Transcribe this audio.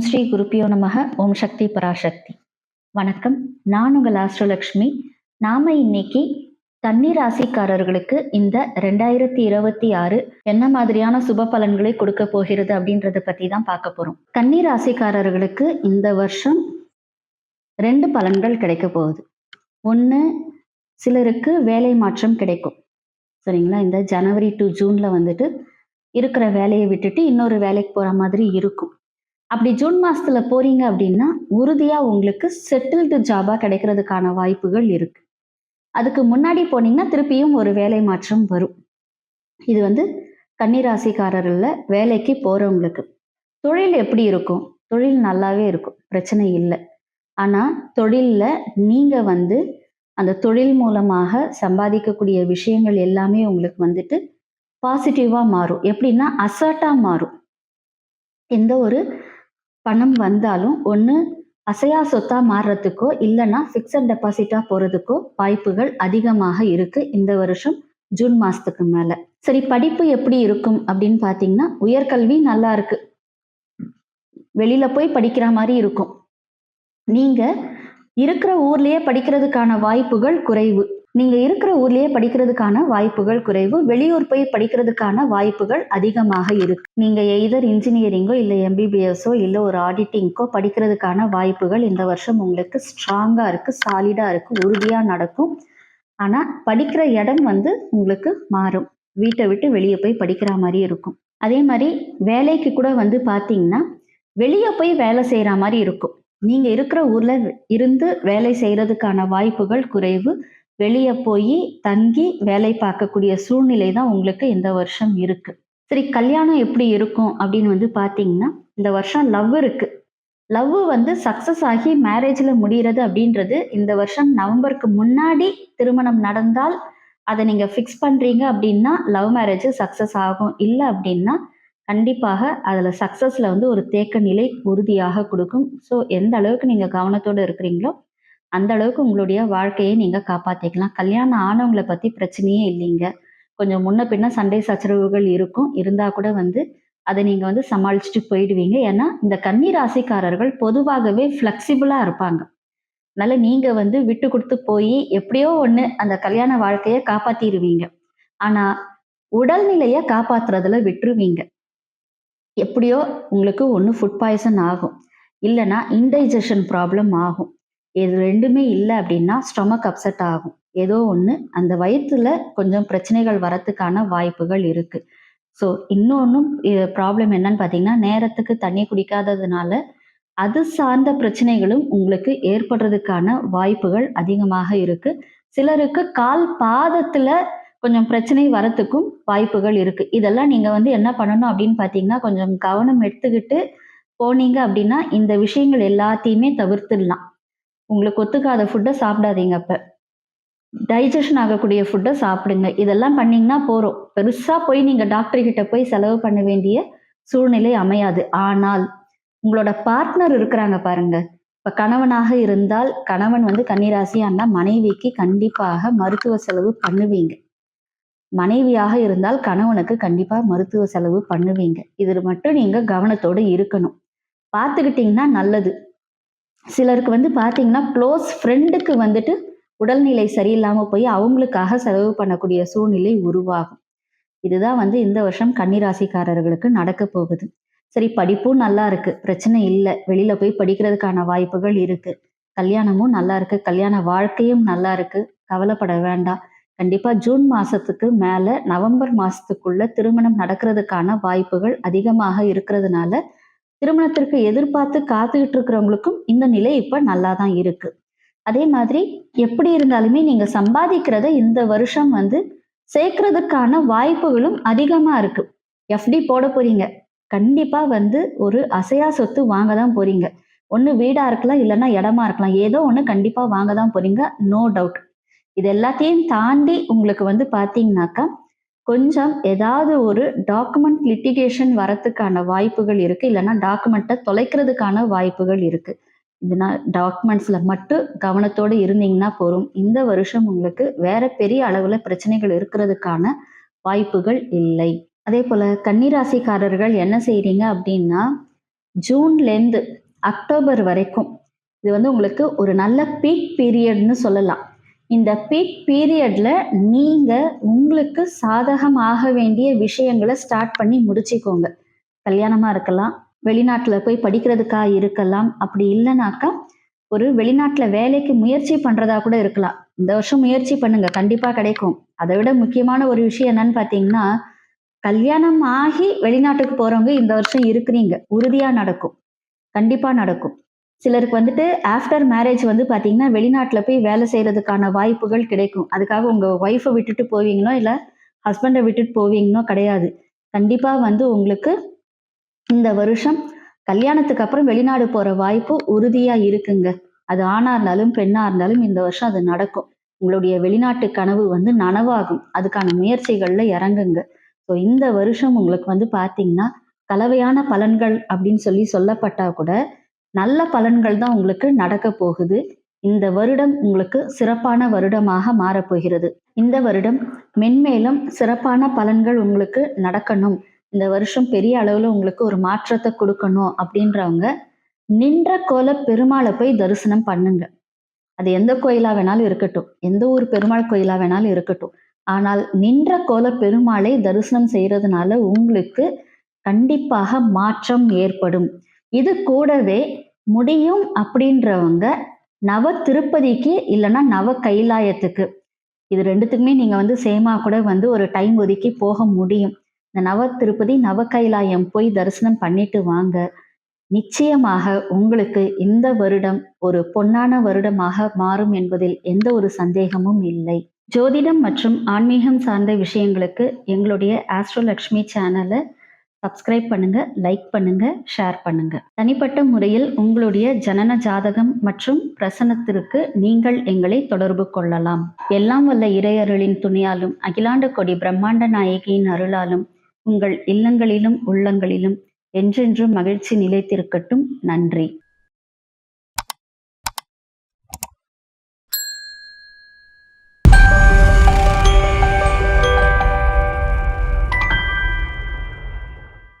ஓம் ஸ்ரீ குருப்பியோ நமக. ஓம் சக்தி பராசக்தி. வணக்கம். நான் உங்கள் ஆஸ்ட்ரலக்ஷ்மி நாம இன்னைக்கு கன்னி ராசிக்காரர்களுக்கு இந்த ரெண்டாயிரத்தி இருபத்தி ஆறு என்ன மாதிரியான சுப பலன்களை கொடுக்க போகிறது அப்படின்றத பத்தி தான் பார்க்க போறோம். கன்னி ராசிக்காரர்களுக்கு இந்த வருஷம் ரெண்டு பலன்கள் கிடைக்க போகுது. ஒன்று சிலருக்கு வேலை மாற்றம் கிடைக்கும். சரிங்களா? இந்த ஜனவரி டு ஜூன்ல வந்துட்டு இருக்கிற வேலையை விட்டுட்டு இன்னொரு வேலைக்கு போற மாதிரி இருக்கும். அப்படி ஜூன் மாசத்துல போறீங்க அப்படின்னா உறுதியா உங்களுக்கு செட்டில்டு ஜாபா கிடைக்கிறதுக்கான வாய்ப்புகள் இருக்கு. அதுக்கு முன்னாடி போனீங்கன்னா திருப்பியும் ஒரு வேலை மாற்றம் வரும். இது வந்து கன்னிராசிக்காரர்ல வேலைக்கு போறவங்களுக்கு. தொழில் எப்படி இருக்கும்? தொழில் நல்லாவே இருக்கும். பிரச்சனை இல்லை. ஆனா தொழில்ல நீங்க வந்து அந்த தொழில் மூலமாக சம்பாதிக்கக்கூடிய விஷயங்கள் எல்லாமே உங்களுக்கு வந்துட்டு பாசிட்டிவா மாறும். எப்படின்னா அசர்ட்டா மாறும். எந்த ஒரு பணம் வந்தாலும் ஒன்று அசையா சொத்தா மாறுறதுக்கோ இல்லைன்னா ஃபிக்ஸட் டெபாசிட்டா போறதுக்கோ வாய்ப்புகள் அதிகமாக இருக்கு இந்த வருஷம் ஜூன் மாசத்துக்கு மேல. சரி படிப்பு எப்படி இருக்கும் அப்படின்னு பாத்தீங்கன்னா உயர்கல்வி நல்லா இருக்கு. வெளியில போய் படிக்கிற மாதிரி இருக்கும். நீங்க இருக்கிற ஊர்லயே படிக்கிறதுக்கான வாய்ப்புகள் குறைவு. நீங்கள் இருக்கிற ஊர்லேயே படிக்கிறதுக்கான வாய்ப்புகள் குறைவு. வெளியூர் போய் படிக்கிறதுக்கான வாய்ப்புகள் அதிகமாக இருக்கு. நீங்கள் எய்தர் இன்ஜினியரிங்கோ இல்லை எம்பிபிஎஸ்ஸோ இல்லை ஒரு ஆடிட்டிங்கோ படிக்கிறதுக்கான வாய்ப்புகள் இந்த வருஷம் உங்களுக்கு ஸ்ட்ராங்காக இருக்குது சாலிடாக இருக்குது உறுதியாக நடக்கும். ஆனால் படிக்கிற இடம் வந்து உங்களுக்கு மாறும். வீட்டை விட்டு வெளியே போய் படிக்கிற மாதிரி இருக்கும். அதே மாதிரி வேலைக்கு கூட வந்து பார்த்தீங்கன்னா வெளியே போய் வேலை செய்கிற மாதிரி இருக்கும். நீங்கள் இருக்கிற ஊரில் இருந்து வேலை செய்கிறதுக்கான வாய்ப்புகள் குறைவு. வெளியே போய் தங்கி வேலை பார்க்கக்கூடிய சூழ்நிலை தான் உங்களுக்கு இந்த வருஷம் இருக்கு. சரி கல்யாணம் எப்படி இருக்கும் அப்படின்னு வந்து பார்த்தீங்கன்னா இந்த வருஷம் லவ் இருக்கு. லவ் வந்து சக்சஸ் ஆகி மேரேஜில் முடிகிறது அப்படின்றது இந்த வருஷம் நவம்பருக்கு முன்னாடி திருமணம் நடந்தால் அதை நீங்கள் ஃபிக்ஸ் பண்ணுறீங்க அப்படின்னா லவ் மேரேஜ் சக்ஸஸ் ஆகும். இல்லை அப்படின்னா கண்டிப்பாக அதில் சக்ஸஸில் வந்து ஒரு தேக்க நிலை உறுதியாக கொடுக்கும். ஸோ எந்த அளவுக்கு நீங்கள் கவனத்தோடு இருக்கிறீங்களோ அந்த அளவுக்கு உங்களுடைய வாழ்க்கையை நீங்கள் காப்பாற்றிக்கலாம் கல்யாணம் ஆனவங்களை பற்றி பிரச்சனையே இல்லைங்க. கொஞ்சம் முன்ன பின்ன சண்டை சச்சரவுகள் இருக்கும். இருந்தால் கூட வந்து அதை நீங்கள் வந்து சமாளிச்சுட்டு போயிடுவீங்க. ஏன்னா இந்த கன்னி ராசிக்காரர்கள் பொதுவாகவே ஃப்ளெக்சிபிளாக இருப்பாங்க. அதனால நீங்கள் வந்து விட்டு கொடுத்து போய் எப்படியோ ஒன்று அந்த கல்யாண வாழ்க்கையை காப்பாற்றிடுவீங்க ஆனால் உடல்நிலையை காப்பாத்துறதுல விட்டுருவீங்க. எப்படியோ உங்களுக்கு ஒன்று ஃபுட் பாய்சன் ஆகும். இல்லைன்னா இன்டைஜஷன் ப்ராப்ளம் ஆகும். இது ரெண்டுமே இல்லை அப்படின்னா ஸ்டொமக் அப்செட் ஆகும். ஏதோ ஒன்று அந்த வயிற்றுல கொஞ்சம் பிரச்சனைகள் வரத்துக்கான வாய்ப்புகள் இருக்கு. ஸோ இன்னொன்றும் ப்ராப்ளம் என்னன்னு பார்த்தீங்கன்னா நேரத்துக்கு தண்ணி குடிக்காததுனால அது சார்ந்த பிரச்சனைகளும் உங்களுக்கு ஏற்படுறதுக்கான வாய்ப்புகள் அதிகமாக இருக்கு. சிலருக்கு கால் பாதத்துல கொஞ்சம் பிரச்சனை வரத்துக்கும் வாய்ப்புகள் இருக்கு. இதெல்லாம் நீங்க வந்து என்ன பண்ணணும் அப்படின்னு பார்த்தீங்கன்னா கொஞ்சம் கவனம் எடுத்துக்கிட்டு போனீங்க அப்படின்னா இந்த விஷயங்கள் எல்லாத்தையுமே தவிர்த்துடலாம். உங்களுக்கு ஒத்துக்காத ஃபுட்டை சாப்பிடாதீங்க அப்போ. டைஜஷன் ஆகக்கூடிய ஃபுட்டை சாப்பிடுங்க. இதெல்லாம் பண்ணிங்கன்னா போகிறோம் பெருசாக போய் நீங்கள் டாக்டர்கிட்ட போய் செலவு பண்ண வேண்டிய சூழ்நிலை அமையாது. ஆனால் உங்களோட பார்ட்னர் இருக்கிறாங்க பாருங்க. இப்போ கணவனாக இருந்தால் கணவன் வந்து கன்னிராசியா மனைவிக்கு கண்டிப்பாக மருத்துவ செலவு பண்ணுவீங்க. மனைவியாக இருந்தால் கணவனுக்கு கண்டிப்பாக மருத்துவ செலவு பண்ணுவீங்க. இது மட்டும் நீங்கள் கவனத்தோடு இருக்கணும். பார்த்துக்கிட்டிங்கன்னா நல்லது. சிலருக்கு வந்து பார்த்தீங்கன்னா க்ளோஸ் ஃப்ரெண்டுக்கு வந்துட்டு உடல்நிலை சரியில்லாமல் போய் அவங்களுக்காக செலவு பண்ணக்கூடிய சூழ்நிலை உருவாகும். இதுதான் வந்து இந்த வருஷம் கன்னிராசிக்காரர்களுக்கு நடக்க போகுது. சரி படிப்பும் நல்லா இருக்கு. பிரச்சனை இல்லை. வெளியில போய் படிக்கிறதுக்கான வாய்ப்புகள் இருக்கு. கல்யாணமும் நல்லா இருக்கு. கல்யாண வாழ்க்கையும் நல்லா இருக்கு. கவலைப்பட வேண்டாம். கண்டிப்பா ஜூன் மாசத்துக்கு மேல நவம்பர் மாசத்துக்குள்ள திருமணம் நடக்கிறதுக்கான வாய்ப்புகள் அதிகமாக இருக்கிறதுனால திருமணத்திற்கு எதிர்பார்த்து காத்துக்கிட்டு இருக்கிறவங்களுக்கும் இந்த நிலை இப்ப நல்லா தான் இருக்கு. அதே மாதிரி எப்படி இருந்தாலுமே நீங்க சம்பாதிக்கிறத இந்த வருஷம் வந்து சேர்க்கறதுக்கான வாய்ப்புகளும் அதிகமா இருக்கு. எஃப்டி போட போறீங்க. கண்டிப்பா வந்து ஒரு அசையா சொத்து வாங்க தான் போறீங்க. ஒன்று வீடா இருக்கலாம் இல்லைன்னா இடமா இருக்கலாம். ஏதோ ஒன்று கண்டிப்பா வாங்க தான் போறீங்க. நோ டவுட் இது எல்லாத்தையும் தாண்டி உங்களுக்கு வந்து பார்த்தீங்கன்னாக்கா கொஞ்சம் ஏதாவது ஒரு டாக்குமெண்ட் லிட்டிகேஷன் வரத்துக்கான வாய்ப்புகள் இருக்கு. இல்லைன்னா டாக்குமெண்ட்டை தொலைக்கிறதுக்கான வாய்ப்புகள் இருக்கு. இதனால் டாக்குமெண்ட்ஸில் மட்டும் கவனத்தோடு இருந்தீங்கன்னா போதும். இந்த வருஷம் உங்களுக்கு வேற பெரிய அளவில் பிரச்சனைகள் இருக்கிறதுக்கான வாய்ப்புகள் இல்லை. அதே போல் கன்னிராசிக்காரர்கள் என்ன செய்கிறீங்க அப்படின்னா ஜூன்லேருந்து அக்டோபர் வரைக்கும் இது வந்து உங்களுக்கு ஒரு நல்ல பீக் பீரியட்னு சொல்லலாம். இந்த பீக் பீரியட்ல நீங்க உங்களுக்கு சாதகமாக வேண்டிய விஷயங்களை ஸ்டார்ட் பண்ணி முடிச்சுக்கோங்க. கல்யாணமா இருக்கலாம் வெளிநாட்டுல போய் படிக்கிறதுக்காக இருக்கலாம் அப்படி இல்லைனாக்கா ஒரு வெளிநாட்டுல வேலைக்கு முயற்சி பண்றதா கூட இருக்கலாம். இந்த வருஷம் முயற்சி பண்ணுங்க கண்டிப்பா கிடைக்கும். அதை விட முக்கியமான ஒரு விஷயம் என்னன்னு பாத்தீங்கன்னா கல்யாணம் ஆகி வெளிநாட்டுக்கு போறவங்க இந்த வருஷம் இருக்கிறீங்க. உறுதியா நடக்கும். கண்டிப்பா நடக்கும். சிலருக்கு வந்துட்டு ஆஃப்டர் மேரேஜ் வந்து பார்த்தீங்கன்னா வெளிநாட்டில் போய் வேலை செய்கிறதுக்கான வாய்ப்புகள் கிடைக்கும். அதுக்காக உங்கள் ஒய்ஃபை விட்டுட்டு போவீங்களோ இல்லை ஹஸ்பண்டை விட்டுட்டு போவீங்களோ கிடையாது. கண்டிப்பாக வந்து உங்களுக்கு இந்த வருஷம் கல்யாணத்துக்கு அப்புறம் வெளிநாடு போகிற வாய்ப்பு உறுதியாக இருக்குங்க. அது ஆணாக இருந்தாலும் பெண்ணாக இருந்தாலும் இந்த வருஷம் அது நடக்கும். உங்களுடைய வெளிநாட்டு கனவு வந்து நனவாகும். அதுக்கான முயற்சிகளில் இறங்குங்க. ஸோ இந்த வருஷம் உங்களுக்கு வந்து பார்த்தீங்கன்னா கலவையான பலன்கள் அப்படின்னு சொல்லி சொல்லப்பட்டா கூட நல்ல பலன்கள் தான் உங்களுக்கு நடக்க போகுது. இந்த வருடம் உங்களுக்கு சிறப்பான வருடமாக மாறப்போகிறது இந்த வருடம் மென்மேலும் சிறப்பான பலன்கள் உங்களுக்கு நடக்கணும். இந்த வருஷம் பெரிய அளவுல உங்களுக்கு ஒரு மாற்றத்தை கொடுக்கணும் அப்படின்றவங்க நின்ற கோல பெருமாளை போய் தரிசனம் பண்ணுங்க. அது எந்த கோயிலா வேணாலும் இருக்கட்டும். எந்த ஒரு பெருமாள் கோயிலா வேணாலும் இருக்கட்டும். ஆனால் நின்ற கோல பெருமாளை தரிசனம் செய்யறதுனால உங்களுக்கு கண்டிப்பாக மாற்றம் ஏற்படும். இது கூடவே முடியும் அப்படின்றவங்க நவ திருப்பதிக்கு இல்லைன்னா நவ கைலாயத்துக்கு. இது ரெண்டுத்துக்குமே நீங்க வந்து சேமா கூட வந்து ஒரு டைம் ஒதுக்கி போக முடியும். இந்த நவ திருப்பதி நவ கைலாயம் போய் தரிசனம் பண்ணிட்டு வாங்க. நிச்சயமாக உங்களுக்கு இந்த வருடம் ஒரு பொன்னான வருடமாக மாறும் என்பதில் எந்த ஒரு சந்தேகமும் இல்லை. ஜோதிடம் மற்றும் ஆன்மீகம் சார்ந்த விஷயங்களுக்கு எங்களுடைய ஆஸ்ட்ரோலக்ஷ்மி சேனலை சப்ஸ்கிரைப் பண்ணுங்க லைக் பண்ணுங்க ஷேர் பண்ணுங்க. தனிப்பட்ட முறையில் உங்களுடைய ஜனன ஜாதகம் மற்றும் பிரசனத்திற்கு நீங்கள் எங்களை தொடர்பு கொள்ளலாம். எல்லாம் வல்ல இறையருளின் துணியாலும் அகிலாண்ட கொடி பிரம்மாண்ட நாயகியின் அருளாலும் உங்கள் இல்லங்களிலும் உள்ளங்களிலும் என்றென்றும் மகிழ்ச்சி நிலைத்திருக்கட்டும். நன்றி.